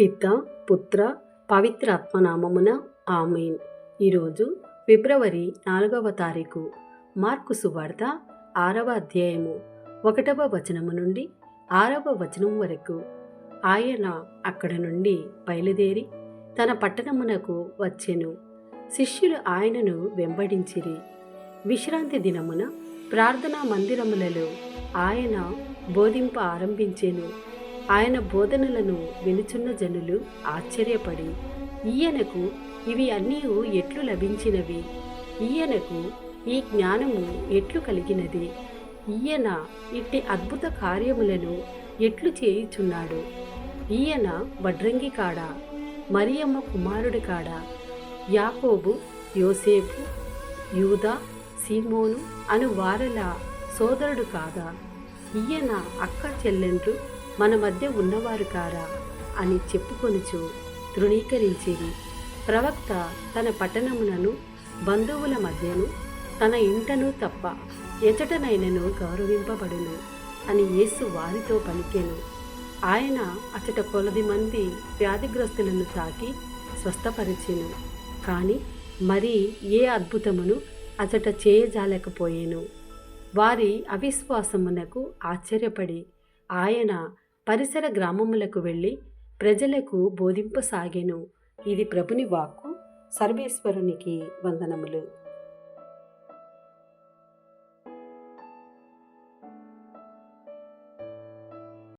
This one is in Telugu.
పిత పుత్ర పవిత్రాత్మనామమున ఆమెన్. ఈరోజు ఫిబ్రవరి నాలుగవ తారీఖు మార్కు సువార్త ఆరవ అధ్యాయము ఒకటవ వచనము నుండి ఆరవ వచనం వరకు. ఆయన అక్కడ నుండి బయలుదేరి తన పట్టణమునకు వచ్చెను. శిష్యులు ఆయనను వెంబడించిరి. విశ్రాంతి దినమున ప్రార్థనా మందిరములలో ఆయన బోధింప ఆరంభించెను. ఆయన బోధనలను వినుచున్న జనులు ఆశ్చర్యపడి ఈయనకు ఇవి అన్నీ ఎట్లు లభించినవి? ఈయనకు ఈ జ్ఞానము ఎట్లు కలిగినది? ఈయన ఇట్టి అద్భుత కార్యములను ఎట్లు చేయుచున్నాడు? ఈయన వడ్రంగి కాడా? మరియమ్మ కుమారుడి కాడా? యాకోబు యోసేపు యూదా సీమోను అను వారల సోదరుడు కాదా? ఈయన అక్క చెల్లెండ్రు మన మధ్య ఉన్నవారు కారా అని చెప్పుకొనుచు తృణీకరించిరి ప్రవక్త తన పట్టణమునను బంధువుల మధ్యను తన ఇంటను తప్ప ఎచటనైనను గౌరవింపబడును అని యేసు వారితో పలికెను. ఆయన అచట కొలది మంది వ్యాధిగ్రస్తులను తాకి స్వస్థపరిచెను. కానీ మరి ఏ అద్భుతమును అచట చేయజాలేకపోయేను. వారి అవిశ్వాసమునకు ఆశ్చర్యపడి ఆయన పరిసర గ్రామములకు వెళ్ళి ప్రజలకు బోధింపసాగెను. ఇది ప్రభుని వాక్కు. సర్వేశ్వరునికి వందనములు.